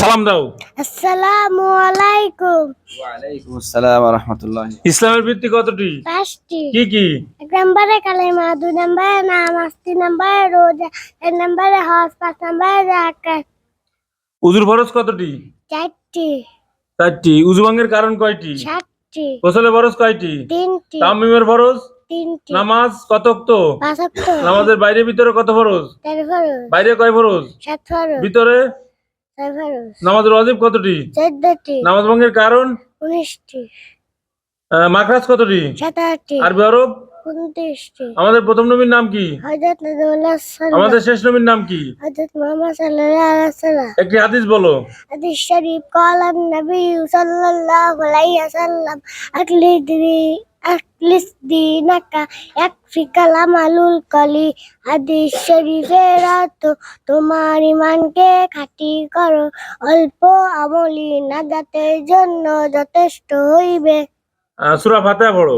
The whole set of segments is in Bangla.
সালাম দাও। আসসালামু আলাইকুম। আসসালাম রহমতুল্লাহ ইসলামের ভিত্তি কতটি? পাঁচটি। কি কি? এক নম্বরে কালেমা দুই নম্বরে নামাজ তিন নম্বরে রোজা তিন নম্বরে হজ পাঁচ নম্বরে উজুর ফরজ কতটি? চারটি। চারটি। কারণ কয়টি? সাতটি। গোসলের ফরজ কয়টি? তিনটি। তামিমের ফরজ? তিনটি। নামাজ কতক তো পাঁচাত্তর নামাজের বাইরে ভিতরে কত ফরজ? তেরো ফরজ। বাইরে কয় ফরজ? সাত ফরজ। ভিতরে? নামাজের ওয়াজিব কতটি চোদ্দটি নামাজ ভঙ্গের কারণ উনিশটি আহ, মাখরাজ কতটি সাতাশটি আরবি আরব উনত্রিশটি আমাদের প্রথম নবীর নাম কি হজরত নজরুল্লাহ সাল্লাম আমাদের শেষ নবীর নাম কি হজরত মোহাম্মদ সাল্লাল্লাহু আলাইহি ওয়াসাল্লাম একটি হাদিস বলো حديث الشريف قال النبي صلى الله عليه وسلم أخلص دي- أخلص دينك يكفيك العمل القليل হাদিস শরীফের অর্থ তোমার ইমানকে খাঁটি করো অল্প আমলি নাজাতের জন্য যথেষ্ট হইবে আহ, সূরা ফাতিহা পড়ো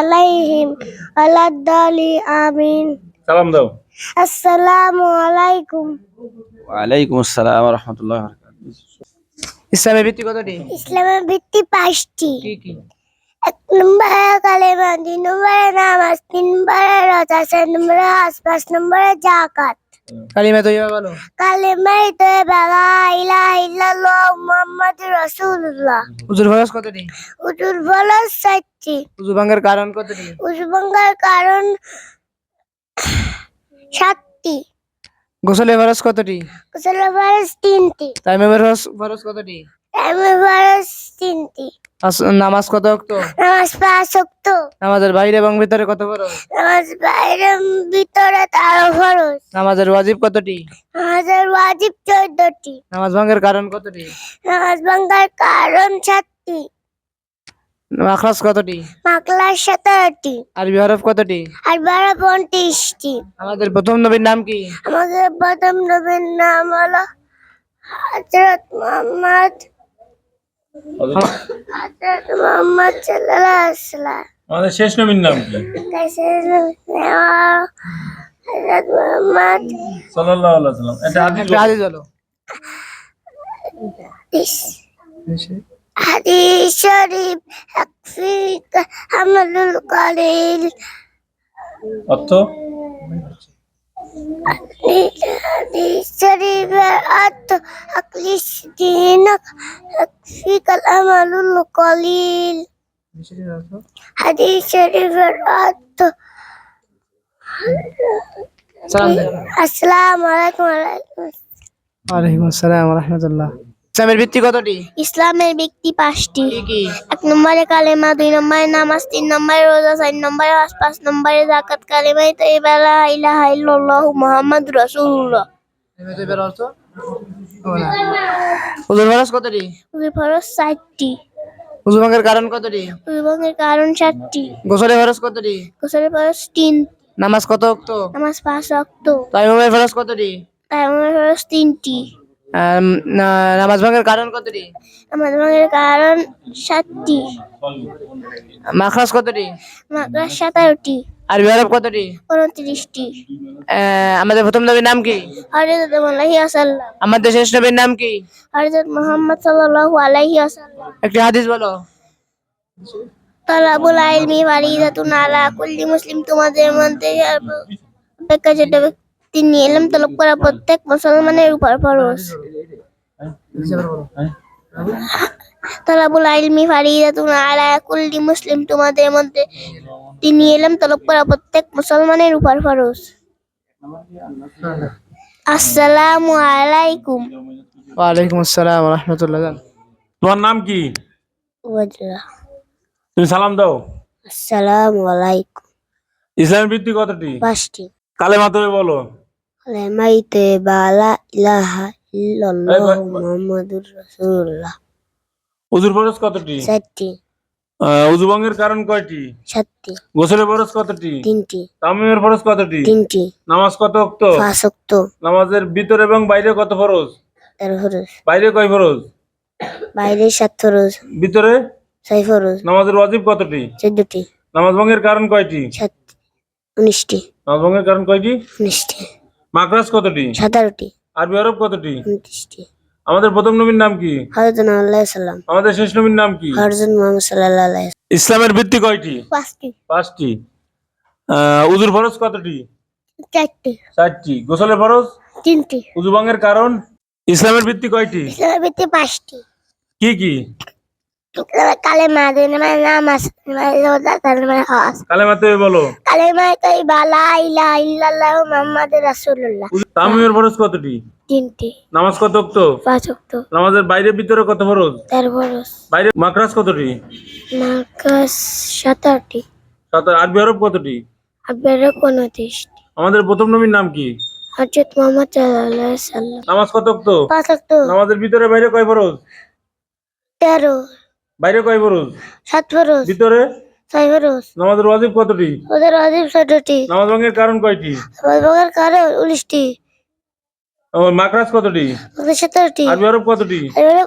আলাইহিম আলাদ্দালি আমিন সালাম দাও। আসসালামু আলাইকুম ওয়ালাইকুম আসসালাম রহমতুল্লাহ ইসলামের ভিত্তি কতটি? ইসলামের ভিত্তি পাঁচটি। কি কি? এক নম্বরে কালেমা দুই নম্বরে নামাজ তিন নম্বরে রোজা চার নম্বরে হাজ পাঁচ জাকাত কালিমা তৈবা বলো কালেমাই তো বালা ইলাহা ইল্লাল্লাহ মুহাম্মদ রাসূলুল্লাহ। উজুর ফরজ কতটি উজুর বলো সাতটি কারণ কতটি কারণ সাতটি। গোসলের ফরজ কতটি? কুশল ফরজ তিনটি। তাইমের ফরজ ফরজ কতটি? ফরজ আস- নামাজ কত নামাজ পাঁচ ওয়াক্ত। নামাজের বাইরে এবং ভিতরে কত ফরজ? নামাজ বাইরে ভিতরে ফরজ। নামাজের ওয়াজিব কতটি? নামাজের ওয়াজিব চোদ্দটি। নামাজ ভাঙ্গের কারণ কতটি? নামাজ ভাঙ্গার কারণ সাতটি। আখরাস কতটি? মাকলার সতেরোটি। আরবি হরফ কতটি? আর বারো পঁয়ত্রিশটি আমাদের প্রথম নবীর নাম কি? আমাদের প্রথম নবীর নাম হলো হজরত মোহাম্মদ হজরত মোহাম্মদ সাল্লাল্লাহু আলাইহি ওয়াসাল্লাম আমাদের শেষ নবীর নাম কি? সাল্লাল্লাহু আলাইহি সাল্লাম এটা হাদিস। বলো হাদিস শরীফ একফিক আমলুল কলিল। অর্থ? আসসালামু আলাইকুম ওয়া আলাইকুম আসসালাম রহমতুল্লাহ। ইসলামের ভিত্তি কতটি? ইসলামের ব্যক্তি পাঁচটি। এক নম্বরে কালেমা দুই নম্বরে নামাজ তিন নম্বরে রোজা চার নম্বরে হজ পাঁচ নম্বরে জাকাত কালেমাই তো এবেলা ইলাহা ইল্লাল্লাহু মুহাম্মদ রাসূলুল্লাহ। কালিমা তৈবার অর্থ উজুর ফরজ কতটি? উজু ফরজ চারটি উজু ভাঙ্গের কারণ কতটি? উজুবঙ্গের কারণ চারটি গোসলের ফরজ কতটি? গোসলের ফরজ তিন। নামাজ কত নামাজ পাঁচ ফরজ কতটি? ফরজ তিনটি। নামাজ ভাঙ্গের কারণ কতটি? নামাজ ভাঙের কারণ সাতটি মাখরাজ কতটি? মাকড়ার সতেরোটি। আরবি আরব কতটি? উনত্রিশটি। আমাদের প্রথম নবীর নাম কি? আলাইহি আসাল্লাম আমাদের শেষ নবীর নাম কি? হরজত মোহাম্মদ সাল্লাল্লাহু আলাইহি আসাল্লাম একটি হাদিস বলো। তালাবুল আইলমি ফারিদাতুন আলা কুল্লি মুসলিম। তোমাদের মধ্যে অপেক্ষা যেটা নিয়ে এলাম তলব করা প্রত্যেক মুসলমানের উপর ফরজ। তালাবুল আইলমি ফারিদাতুন আলা কুল্লি মুসলিম। তোমাদের মধ্যে তিনি এলাম তলব করা প্রত্যেক মুসলমানের উপর ফরজ। আসসালামু আলাইকুম। ওয়ালাইকুম আসসালাম রহমতুল্লাহ। তোমার নাম কি? ওয়াজরা তুমি সালাম দাও। আসসালামু আলাইকুম। ইসলামের ভিত্তি কতটি? পাঁচটি। কালেমা তবে বলো। কালেমাইতে বালা ইলাহা ইল্লাল্লাহ মুহাম্মাদুর রাসূলুল্লাহ। উজুর ফরজ কতটি? চারটি। আহ, উজু কারণ কয়টি? সাতটি। গোসলের ফরজ কতটি? তিনটি। তামিমের ফরজ কতটি? তিনটি। নামাজ কত নামাজের ভিতর এবং বাইরে কত ফরজ? তেরো ফরজ। বাইরে কয় ফরজ? বাইরে সাত ফরজ। ভিতরে? ছয় ফরজ। নামাজের ওয়াজিব কতটি? চোদ্দটি। নামাজ ভঙ্গের কারণ কয়টি? সাত উনিশটি। নামাজ ভঙ্গের কারণ কয়টি? উনিশটি। মাকরাজ কতটি? সতেরোটি। আরবি আরব কতটি? উনত্রিশটি। আমাদের প্রথম নবীর নাম কি? আল্লাহ সাল্লাম আমাদের শেষ নবীর নাম কি? মোহাম্মদ ইসলামের ভিত্তি কয়টি? পাঁচটি। পাঁচটি। আহ, উজুর ফরজ কতটি? চারটি। চারটি। গোসলের ফরজ? তিনটি। উজু ভঙ্গের কারণ? ইসলামের ভিত্তি কয়টি? ইসলামের ভিত্তি পাঁচটি। কি কি? কালেমা নম্বর হজ কালেমাতে বলো। কালেমা তাই বালা ইলা ইল্লাল্লাহু মুহাম্মাদুর রাসূলুল্লাহ। তামিমের ফরজ কতটি? তিনটি। নামাজ কত পাঁচ নামাজের বাইরে ভিতরে কত ফরজ? বাইরে মাকরাজ কতটি? আরবি আরব কতটি? আমাদের প্রথম নবীর নাম কি? মোহাম্মদ সাল্লাম নামাজ কত পাঁচ নামাজের ভিতরে বাইরে কয় ফরজ? তেরো। বাইরে কয় ফরজ সাত বরস ভিতরে? ছয় বরস নামাজের ওয়াজিব কতটি? ওদের অজিব ছয়টি নামাজ ভঙ্গের কারণ কয়টি? বগের কারণ উনিশটি। মাকরাজ কতটি? সতেরোটি। আরবি আরব কতটি?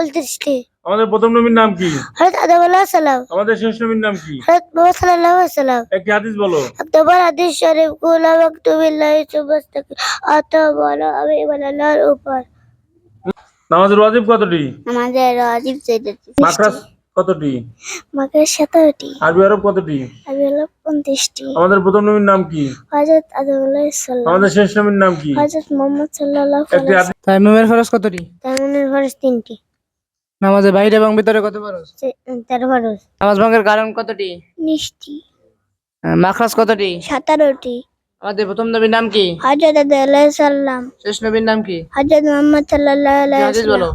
উনত্রিশটি। আমাদের প্রথম নবীর নাম কি? হজরত আদম আল্লাহ সাল্লাম আমাদের শেষ নবীর নাম কি? হজরত মোহাম্মদ সাল্লাহ সাল্লাম। একটি হাদিস বলো। অক্টোবর হাদিস শরীফগুলা মকতুবিল্লাহ সুবস্তাক অত বড় আমি আল্লাহর উপর। নামাজের ওয়াজিব কতটি? আমাদের রাজীব জয়দাতি মাকরাজ? কতটি? মাকে সতেরোটি। আরবি আরব কতটি? আমি হলো উনত্রিশটি। আমাদের প্রথম নবীর নাম কি? হজরত আদমুল্লাহ সাল্লাম আমাদের শেষ নবীর নাম কি? হজরত মোহাম্মদ সাল্লাহ একটি হাদিস তাইমুমের ফরজ কতটি? তেমনের ফরজ তিনটি। নামাজের বাইরে এবং ভিতরে কত ফরজ? তেরো ফরজ। নামাজ ভঙ্গের কারণ কতটি? নিষ্টি আহ, মাখরাজ কতটি? সতেরোটি। আমাদের প্রথম নবীর নাম কি? হজরত আদমুল্লাহ সাল্লাম শেষ নবীর নাম কি? হজরত মোহাম্মদ সাল্লাহ হাদিস বলো।